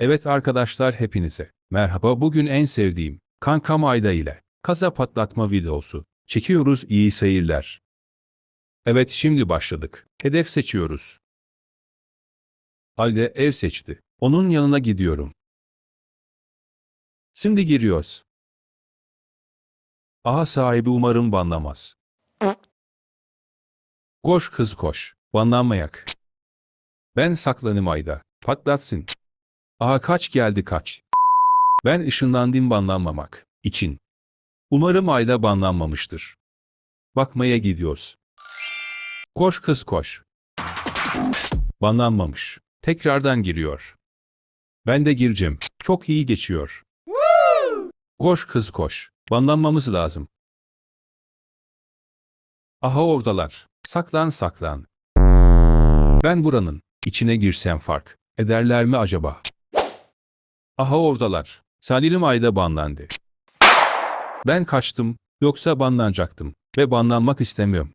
Evet arkadaşlar hepinize. Merhaba bugün en sevdiğim kankam Ayda ile kaza patlatma videosu. Çekiyoruz iyi seyirler. Evet şimdi başladık. Hedef seçiyoruz. Ayda ev seçti. Onun yanına gidiyorum. Şimdi giriyoruz. Aha sahibi umarım banlamaz. Koş kız koş. Banlanmayak. Ben saklanım Ayda. Patlatsın. Aha kaç geldi kaç. Ben ışınlandım banlanmamak için. Umarım Ayda banlanmamıştır. Bakmaya gidiyoruz. Koş kız koş. Banlanmamış. Tekrardan giriyor. Ben de gireceğim. Çok iyi geçiyor. Koş kız koş. Banlanmamız lazım. Aha oradalar. Saklan saklan. Ben buranın içine girsem fark ederler mi acaba? Aha oradalar. Salilim ayda banlandı. Ben kaçtım, yoksa banlanacaktım ve banlanmak istemiyorum.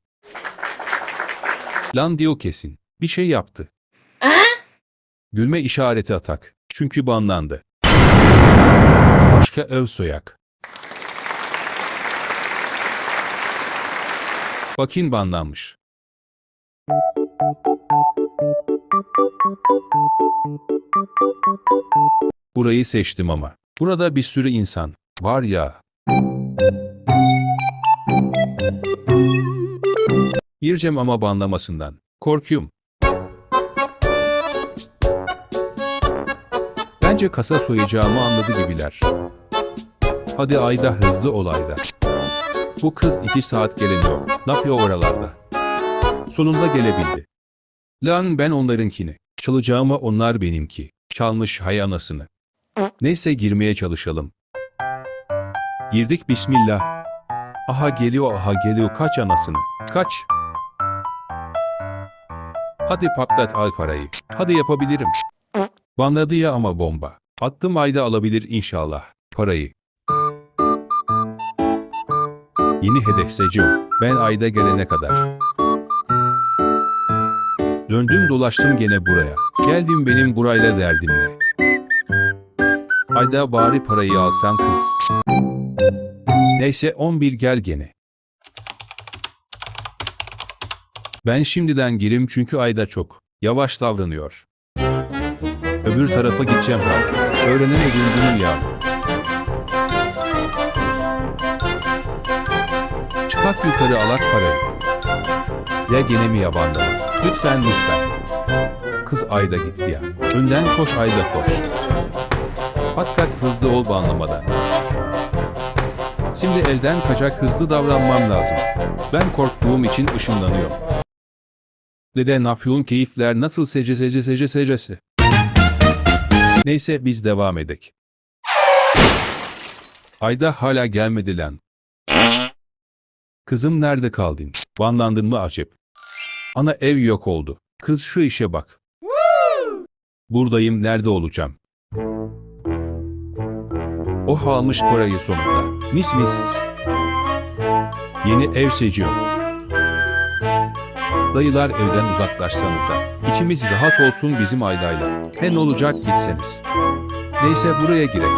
Lan diyor kesin. Bir şey yaptı. Gülme işareti atak. Çünkü banlandı. Başka ev soyak. Bakın banlanmış. Burayı seçtim ama. Burada bir sürü insan var ya. Gireceğim ama banlamasından. Korkuyorum. Bence kasa soyacağımı anladı gibiler. Hadi ayda hızlı ol ayda. Bu kız iki saat gelemiyor. Ne yapıyor oralarda? Sonunda gelebildi. Lan ben onlarınkini. Çalacağıma onlar benimki. Çalmış hay anasını. Neyse girmeye çalışalım. Girdik bismillah. Aha geliyor aha geliyor kaç anasını. Kaç. Hadi patlat al parayı. Hadi yapabilirim. Banladı ya ama bomba. Attım ayda alabilir inşallah. Parayı. Yeni hedef seçiyorum. Ben ayda gelene kadar. Döndüm dolaştım gene buraya. Geldim benim burayla derdimle. Ayda bari parayı alsan kız. Neyse 11 gel gene. Ben şimdiden girim çünkü ayda çok yavaş davranıyor. Öbür tarafa gideceğim abi. Öğrenemedim bunu ya. Çıkak yukarı alak parayı. Ya gene mi yabandı? Lütfen lütfen. Kız ayda gitti ya. Önden koş ayda koş. Fakat hızlı ol banlamadan. Şimdi elden kaçak hızlı davranmam lazım. Ben korktuğum için ışınlanıyorum. Dede Nafyun keyifler nasıl sece sece sece secesi. Neyse biz devam edek. Ayda hala gelmedi lan. Kızım nerede kaldın? Banlandın mı acep? Ana ev yok oldu. Kız şu işe bak. Buradayım nerede olacağım? O almış parayı sonunda. Mis mis. Yeni ev seçiyorum. Dayılar evden uzaklaşsanıza. İçimiz rahat olsun bizim aydayla. Hen olacak gitseniz. Neyse buraya girek.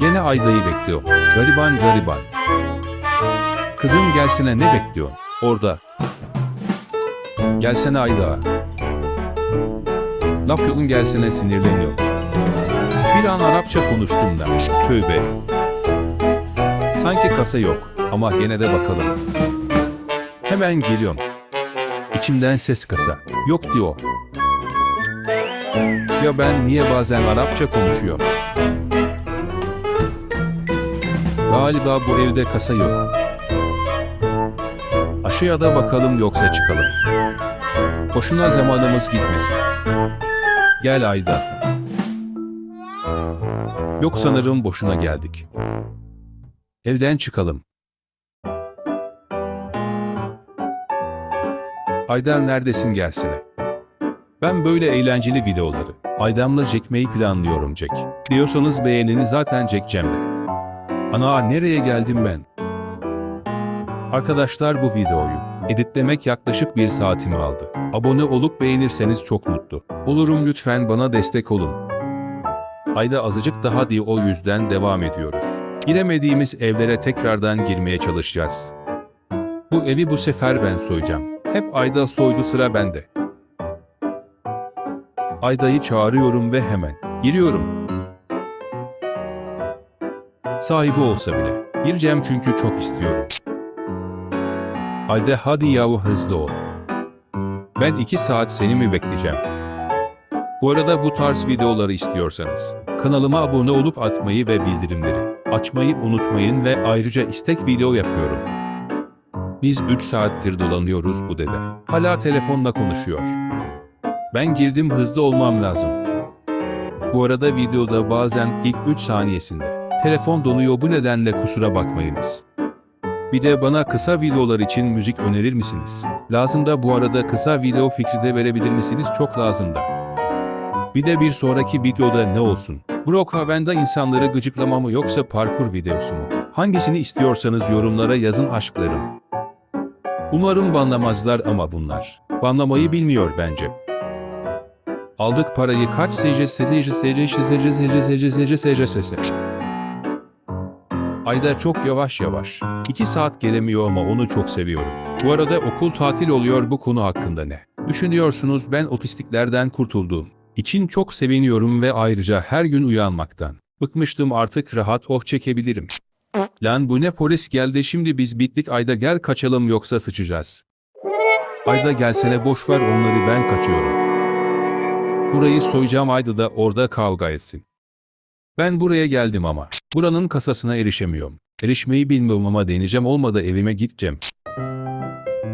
Gene aydayı bekliyorum. Gariban gariban. Kızım gelsene ne bekliyorsun? Orada. Gelsene ayda. Laf yolun gelsene sinirleniyor. Bir an Arapça konuştum da. Tövbe. Sanki kasa yok ama gene de bakalım. Hemen geliyorum. İçimden ses kasa. Yok diyor. Ya ben niye bazen Arapça konuşuyorum? Galiba bu evde kasa yok. Aşağıya da bakalım yoksa çıkalım. Boşuna zamanımız gitmesin. Gel Ayda. Yok sanırım boşuna geldik. Evden çıkalım. Aydan neredesin gelsene. Ben böyle eğlenceli videoları Aydam'la çekmeyi planlıyorum Jack. Diyorsanız beğenini zaten çekeceğim. Ana nereye geldim ben? Arkadaşlar bu videoyu editlemek yaklaşık bir saatimi aldı. Abone olup beğenirseniz çok mutlu olurum lütfen bana destek olun. Ayda azıcık daha diye o yüzden devam ediyoruz. Giremediğimiz evlere tekrardan girmeye çalışacağız. Bu evi bu sefer ben soyacağım. Hep Ayda soydu sıra bende. Ayda'yı çağırıyorum ve hemen giriyorum. Sahibi olsa bile. Gireceğim çünkü çok istiyorum. Ayda hadi yahu hızlı ol. Ben iki saat seni mi bekleyeceğim? Bu arada bu tarz videoları istiyorsanız kanalıma abone olup atmayı ve bildirimleri açmayı unutmayın ve ayrıca istek video yapıyorum. Biz 3 saattir dolanıyoruz bu dede. Hala telefonla konuşuyor. Ben girdim hızlı olmam lazım. Bu arada videoda bazen ilk 3 saniyesinde telefon donuyor bu nedenle kusura bakmayınız. Bir de bana kısa videolar için müzik önerir misiniz? Lazım da bu arada kısa video fikri de verebilir misiniz? Çok lazım da. Bir de bir sonraki videoda ne olsun? Brookhaven'da insanları gıcıklama mı yoksa parkur videosu mu? Hangisini istiyorsanız yorumlara yazın aşklarım. Umarım banlamazlar ama bunlar. Banlamayı bilmiyor bence. Aldık parayı kaç sece sece sece sece sece sece sece sece sece Ayda çok yavaş yavaş. 2 saat gelemiyor ama onu çok seviyorum. Bu arada okul tatil oluyor bu konu hakkında ne? Düşünüyorsunuz ben otistiklerden kurtuldum. İçin çok seviniyorum ve ayrıca her gün uyanmaktan. Bıkmıştım artık rahat oh çekebilirim. Lan bu ne polis geldi şimdi biz bittik Ayda gel kaçalım yoksa sıçacağız. Ayda gelsene boş ver onları ben kaçıyorum. Burayı soyacağım Ayda da orada kavga etsin. Ben buraya geldim ama. Buranın kasasına erişemiyorum. Erişmeyi bilmiyorum ama deneyeceğim olmadı evime gideceğim.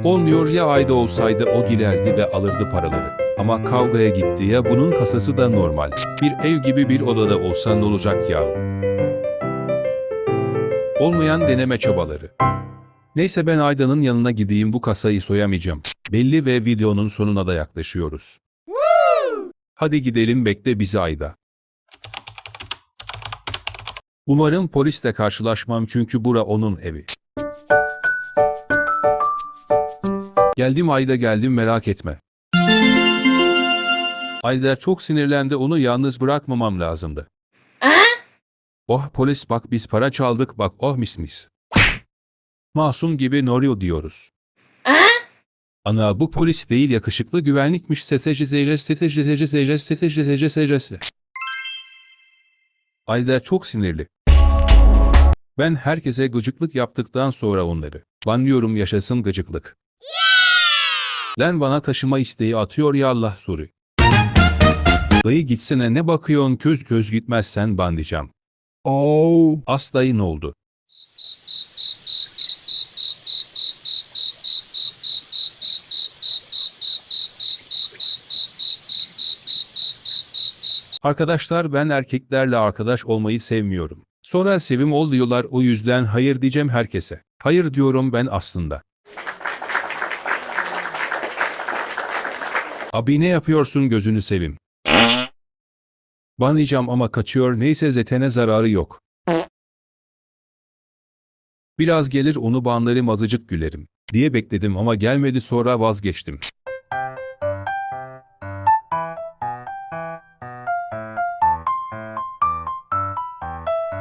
Olmuyor ya ayda olsaydı o girerdi ve alırdı paraları. Ama kavgaya gitti ya bunun kasası da normal. Bir ev gibi bir odada olsa ne olacak ya? Olmayan deneme çabaları. Neyse ben Ayda'nın yanına gideyim bu kasayı soyamayacağım. Belli ve videonun sonuna da yaklaşıyoruz. Hadi gidelim bekle bizi Ayda. Umarım polisle karşılaşmam çünkü bura onun evi. Geldim Ayda geldim merak etme. Ayda çok sinirlendi onu yalnız bırakmamam lazımdı. Oh polis bak biz para çaldık bak oh mis mis. Masum gibi Norio diyoruz. Ana bu polis değil yakışıklı güvenlikmiş Ayda çok sinirli. Ben herkese gıcıklık yaptıktan sonra onları. Banlıyorum yaşasın gıcıklık. Lan bana taşıma isteği atıyor ya Allah soru. Dayı gitsene ne bakıyorsun köz köz gitmezsen banlayacağım. Oh. As dayı ne oldu? Arkadaşlar ben erkeklerle arkadaş olmayı sevmiyorum. Sonra sevim ol diyorlar o yüzden hayır diyeceğim herkese. Hayır diyorum ben aslında. Abi ne yapıyorsun gözünü sevim. Banlayacağım ama kaçıyor neyse zetene zararı yok. Biraz gelir onu banlarım azıcık gülerim diye bekledim ama gelmedi sonra vazgeçtim.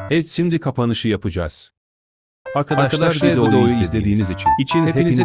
Evet şimdi kapanışı yapacağız. Arkadaşlar, Arkadaşlar, videoyu videoyu izlediğiniz için, için hepinize